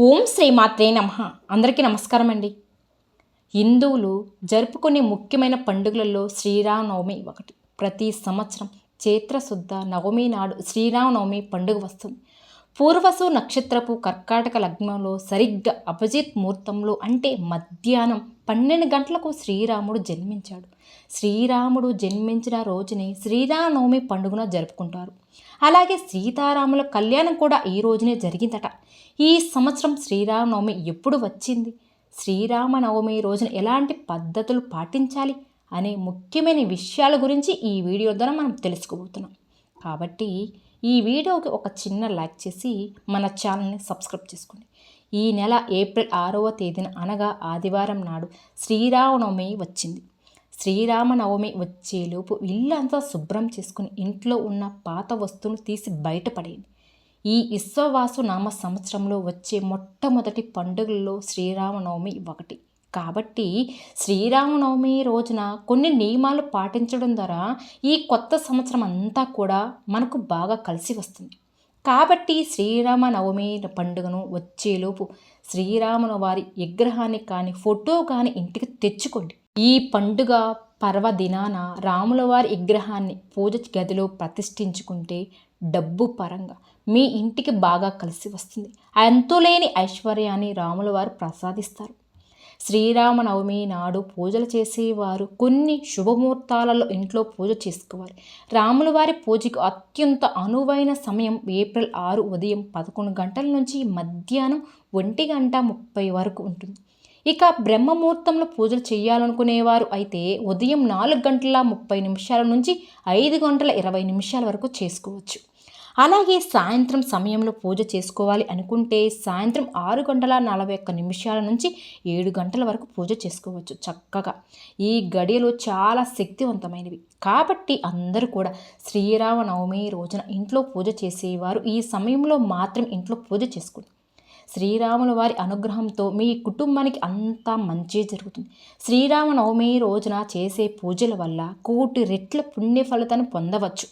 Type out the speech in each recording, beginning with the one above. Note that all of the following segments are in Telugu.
ఓం శ్రీ మాత్రే నమ. అందరికీ నమస్కారం అండి హిందువులు జరుపుకునే ముఖ్యమైన పండుగలలో శ్రీరామనవమి ఒకటి. ప్రతి సంవత్సరం చైత్రశుద్ధ నవమి నాడు శ్రీరామనవమి పండుగ వస్తుంది. పూర్వసు నక్షత్రపు కర్కాటక లగ్నంలో సరిగ్గా అభిజిత్ ముహూర్తంలో అంటే మధ్యాహ్నం పన్నెండు గంటలకు శ్రీరాముడు జన్మించాడు. శ్రీరాముడు జన్మించిన రోజునే శ్రీరామనవమి పండుగన జరుపుకుంటారు. అలాగే సీతారాముల కళ్యాణం కూడా ఈ రోజునే జరిగిందట. ఈ సంవత్సరం శ్రీరామనవమి ఎప్పుడు వచ్చింది? శ్రీరామనవమి రోజున ఎలాంటి పద్ధతులు పాటించాలి? అనే ముఖ్యమైన విషయాల గురించి ఈ వీడియో ద్వారా మనం తెలుసుకోబోతున్నాం. కాబట్టి ఈ వీడియోకి ఒక చిన్న లైక్ చేసి మన ఛానల్ని సబ్స్క్రైబ్ చేసుకోండి. ఈ నెల ఏప్రిల్ ఆరవ తేదీన అనగా ఆదివారం నాడు శ్రీరామనవమి వచ్చింది. శ్రీరామనవమి వచ్చేలోపు ఇల్లంతా శుభ్రం చేసుకుని ఇంట్లో ఉన్న పాత వస్తువును తీసి బయటపడేయండి. ఈ విశ్వవాసు నామ సంవత్సరంలో వచ్చే మొట్టమొదటి పండుగల్లో శ్రీరామనవమి ఒకటి. కాబట్టి శ్రీరామనవమి రోజున కొన్ని నియమాలు పాటించడం ద్వారా ఈ కొత్త సంవత్సరం అంతా కూడా మనకు బాగా కలిసి వస్తుంది. కాబట్టి శ్రీరామనవమి పండుగను వచ్చేలోపు శ్రీరాముల వారి విగ్రహాన్ని కానీ ఫోటో కానీ ఇంటికి తెచ్చుకోండి. ఈ పండుగ పర్వదినాన రాముల వారి విగ్రహాన్ని పూజ గదిలో ప్రతిష్ఠించుకుంటే డబ్బు పరంగా మీ ఇంటికి బాగా కలిసి వస్తుంది. అంతులేని ఐశ్వర్యాన్ని రాముల వారు ప్రసాదిస్తారు. శ్రీరామనవమి నాడు పూజలు చేసేవారు. కొన్ని శుభముహూర్తాలలో ఇంట్లో పూజ చేసుకోవాలి రాముల వారి పూజకు అత్యంత అనువైన సమయం ఏప్రిల్ ఆరు ఉదయం పదకొండు గంటల నుంచి మధ్యాహ్నం ఒంటి గంట ముప్పై వరకు ఉంటుంది. ఇక బ్రహ్మముహూర్తంలో పూజలు చేయాలనుకునేవారు అయితే ఉదయం నాలుగు గంటల ముప్పై నిమిషాల నుంచి ఐదు గంటల ఇరవై నిమిషాల వరకు చేసుకోవచ్చు. అలాగే సాయంత్రం సమయంలో పూజ చేసుకోవాలి అనుకుంటే సాయంత్రం ఆరు గంటల నలభై ఒక్క నిమిషాల నుంచి ఏడు గంటల వరకు పూజ చేసుకోవచ్చు చక్కగా. ఈ గడియలు చాలా శక్తివంతమైనవి. కాబట్టి అందరూ కూడా శ్రీరామనవమి రోజున ఇంట్లో పూజ చేసేవారు. ఈ సమయంలో మాత్రం ఇంట్లో పూజ చేసుకోండి శ్రీరాముల వారి అనుగ్రహంతో మీ కుటుంబానికి అంతా మంచి జరుగుతుంది. శ్రీరామనవమి రోజున చేసే పూజల వల్ల కోటి రెట్ల పుణ్య ఫలితాన్ని పొందవచ్చు.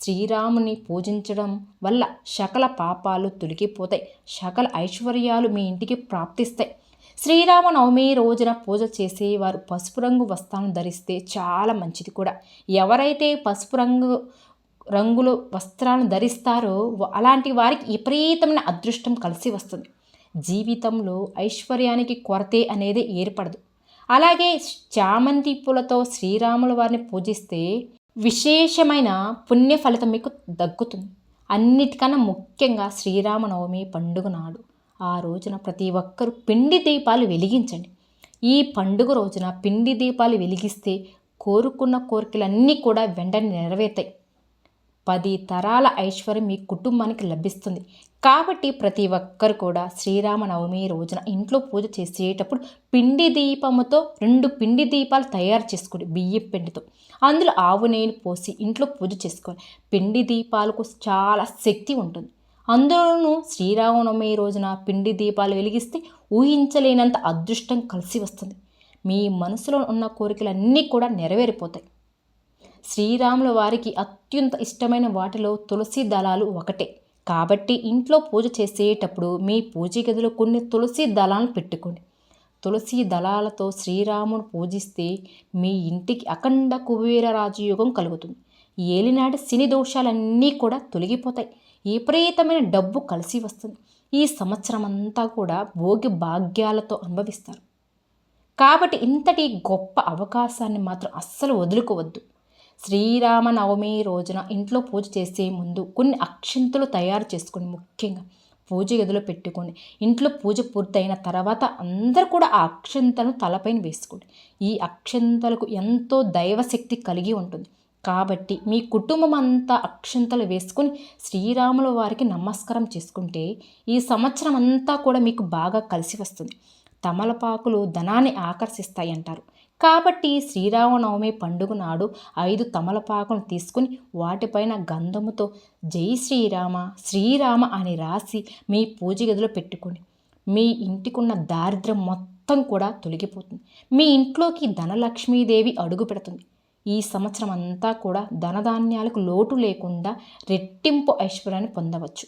శ్రీరాముని పూజించడం వల్ల సకల పాపాలు తొలగిపోతాయి. సకల ఐశ్వర్యాలు మీ ఇంటికి ప్రాప్తిస్తాయి. శ్రీరామనవమి రోజున పూజ చేసే వారు పసుపు రంగు వస్త్రాలను ధరిస్తే చాలా మంచిది కూడా. ఎవరైతే పసుపు రంగు రంగులు వస్త్రాలను ధరిస్తారో అలాంటి వారికి విపరీతమైన అదృష్టం కలిసి వస్తుంది. జీవితంలో ఐశ్వర్యానికి కొరతే అనేది ఏర్పడదు. అలాగే చామంతి పూలతో శ్రీరాముల వారిని పూజిస్తే విశేషమైన పుణ్య ఫలితం మీకు దక్కుతుంది. అన్నిటికన్నా ముఖ్యంగా శ్రీరామనవమి పండుగ నాడు. ఆ రోజున ప్రతి ఒక్కరూ పిండి దీపాలు వెలిగించండి. ఈ పండుగ రోజున పిండి దీపాలు వెలిగిస్తే కోరుకున్న కోరికలన్నీ కూడా వెంటనే నెరవేరుతాయి. పది తరాల ఐశ్వర్యం మీ కుటుంబానికి లభిస్తుంది. కాబట్టి ప్రతి ఒక్కరు కూడా శ్రీరామనవమి రోజున ఇంట్లో పూజ చేసేటప్పుడు పిండి దీపముతో రెండు పిండి దీపాలు తయారు చేసుకోండి బియ్యం పిండితో. అందులో ఆవు నెయ్యిని పోసి ఇంట్లో పూజ చేసుకోవాలి. పిండి దీపాలకు చాలా శక్తి ఉంటుంది. అందులోనూ శ్రీరామనవమి రోజున పిండి దీపాలు వెలిగిస్తే ఊహించలేనంత అదృష్టం కలిసి వస్తుంది. మీ మనసులో ఉన్న కోరికలన్నీ కూడా నెరవేరిపోతాయి. శ్రీరాముల వారికి అత్యంత ఇష్టమైన వాటిలో తులసి దళాలు ఒకటే. కాబట్టి ఇంట్లో పూజ చేసేటప్పుడు మీ పూజ గదిలో కొన్ని తులసి దళాలను పెట్టుకోండి. తులసి దళాలతో శ్రీరామును పూజిస్తే మీ ఇంటికి అఖండ కుబేర రాజయోగం కలుగుతుంది. ఏలినాటి శని దోషాలన్నీ కూడా తొలగిపోతాయి. విపరీతమైన డబ్బు కలిసి వస్తుంది. ఈ సంవత్సరం అంతా కూడా భోగి భాగ్యాలతో అనుభవిస్తారు. కాబట్టి ఇంతటి గొప్ప అవకాశాన్ని మాత్రం అస్సలు వదులుకోవద్దు. శ్రీరామనవమి రోజున ఇంట్లో పూజ చేసే ముందు కొన్ని అక్షింతలు తయారు చేసుకుని ముఖ్యంగా పూజ గదిలో పెట్టుకొని ఇంట్లో పూజ పూర్తయిన తర్వాత అందరూ కూడా ఆ అక్షంతలను తలపైన వేసుకోండి. ఈ అక్షంతలకు ఎంతో దైవశక్తి కలిగి ఉంటుంది. కాబట్టి మీ కుటుంబం అంతా అక్షంతలు వేసుకొని శ్రీరాముల వారికి నమస్కారం చేసుకుంటే ఈ సంవత్సరం అంతా కూడా మీకు బాగా కలిసి వస్తుంది. తమలపాకులు ధనాన్ని ఆకర్షిస్తాయి అంటారు కాబట్టి శ్రీరామనవమి పండుగ నాడు ఐదు తమలపాకును తీసుకుని వాటిపైన గంధముతో జై శ్రీరామ శ్రీరామ అని రాసి మీ పూజ గదిలో పెట్టుకోండి. మీ ఇంటికున్న దారిద్ర్యం మొత్తం కూడా తొలగిపోతుంది. మీ ఇంట్లోకి ధనలక్ష్మీదేవి అడుగు పెడుతుంది. ఈ సంవత్సరం అంతా కూడా ధనధాన్యాలకు లోటు లేకుండా రెట్టింపు ఐశ్వర్యాన్ని పొందవచ్చు.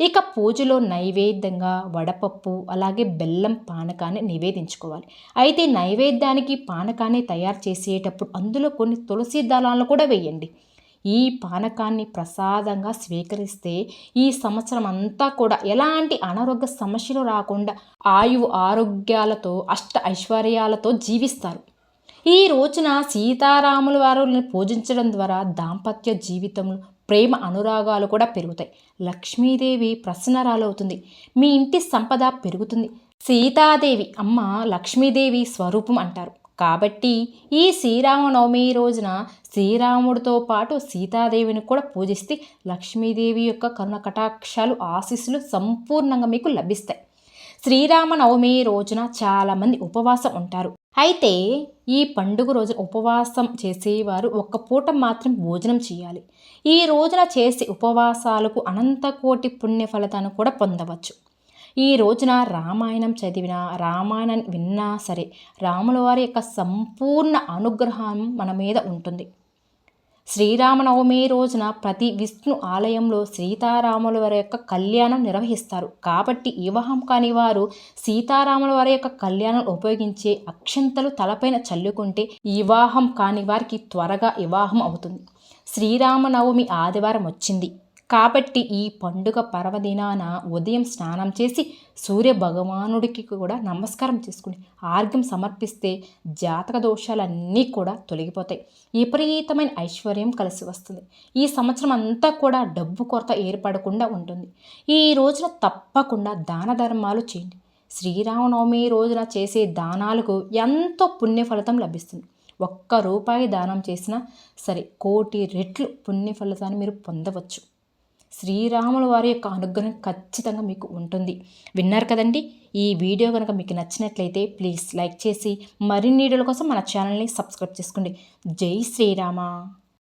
ఇక పూజలో నైవేద్యంగా వడపప్పు అలాగే బెల్లం పానకాన్ని నివేదించుకోవాలి. అయితే నైవేద్యానికి పానకాన్ని తయారు చేసేటప్పుడు అందులో కొన్ని తులసి దళాలను కూడా వేయండి. ఈ పానకాన్ని ప్రసాదంగా స్వీకరిస్తే ఈ సంవత్సరం అంతా కూడా ఎలాంటి అనారోగ్య సమస్యలు రాకుండా ఆయువు ఆరోగ్యాలతో అష్ట ఐశ్వర్యాలతో జీవిస్తారు. ఈ రోజున సీతారాముల వారిని పూజించడం ద్వారా దాంపత్య జీవితంలో ప్రేమ అనురాగాలు కూడా పెరుగుతాయి. లక్ష్మీదేవి ప్రసన్నరాలవుతుంది. మీ ఇంటి సంపద పెరుగుతుంది. సీతాదేవి అమ్మ లక్ష్మీదేవి స్వరూపం అంటారు. కాబట్టి ఈ శ్రీరామనవమి రోజున శ్రీరాముడితో పాటు సీతాదేవిని కూడా పూజిస్తే లక్ష్మీదేవి యొక్క కరుణ కటాక్షాలు ఆశీస్సులు సంపూర్ణంగా మీకు లభిస్తాయి. శ్రీరామనవమి రోజున చాలామంది ఉపవాసం ఉంటారు. అయితే ఈ పండుగ రోజున ఉపవాసం చేసేవారు ఒక్క పూట మాత్రం భోజనం చేయాలి. ఈ రోజున చేసే ఉపవాసాలకు అనంతకోటి పుణ్య ఫలితాన్ని కూడా పొందవచ్చు. ఈ రోజున రామాయణం చదివినా రామాయణం విన్నా సరే రాముల వారి యొక్క సంపూర్ణ అనుగ్రహం మన మీద ఉంటుంది. శ్రీరామనవమి రోజున ప్రతి విష్ణు ఆలయంలో సీతారాముల వారి యొక్క కళ్యాణం నిర్వహిస్తారు. కాబట్టి వివాహం కాని వారు సీతారాముల వారి యొక్క కళ్యాణం ఉపయోగించే అక్షంతలు తలపైన చల్లుకుంటే వివాహం కాని వారికి త్వరగా వివాహం అవుతుంది. శ్రీరామనవమి ఆదివారం వచ్చింది. కాబట్టి ఈ పండుగ పర్వదినాన ఉదయం స్నానం చేసి సూర్య భగవానుడికి కూడా నమస్కారం చేసుకుని ఆర్ఘ్యం సమర్పిస్తే జాతక దోషాలన్నీ కూడా తొలగిపోతాయి. విపరీతమైన ఐశ్వర్యం కలిసి వస్తుంది. ఈ సంవత్సరం అంతా కూడా డబ్బు కొరత ఏర్పడకుండా ఉంటుంది. ఈ రోజున తప్పకుండా దాన ధర్మాలు చేయండి. శ్రీరామనవమి రోజున చేసే దానాలకు ఎంతో పుణ్య ఫలితం లభిస్తుంది. ఒక్క రూపాయి దానం చేసినా సరే కోటి రెట్లు పుణ్య ఫలితాన్ని మీరు పొందవచ్చు. శ్రీరాముల వారి యొక్క అనుగ్రహం ఖచ్చితంగా మీకు ఉంటుంది. విన్నారు కదండి? ఈ వీడియో కనుక మీకు నచ్చినట్లయితే ప్లీజ్ లైక్ చేసి మరిన్ని వీడియోల కోసం మన ఛానల్ని సబ్స్క్రైబ్ చేసుకోండి. జై శ్రీరామ.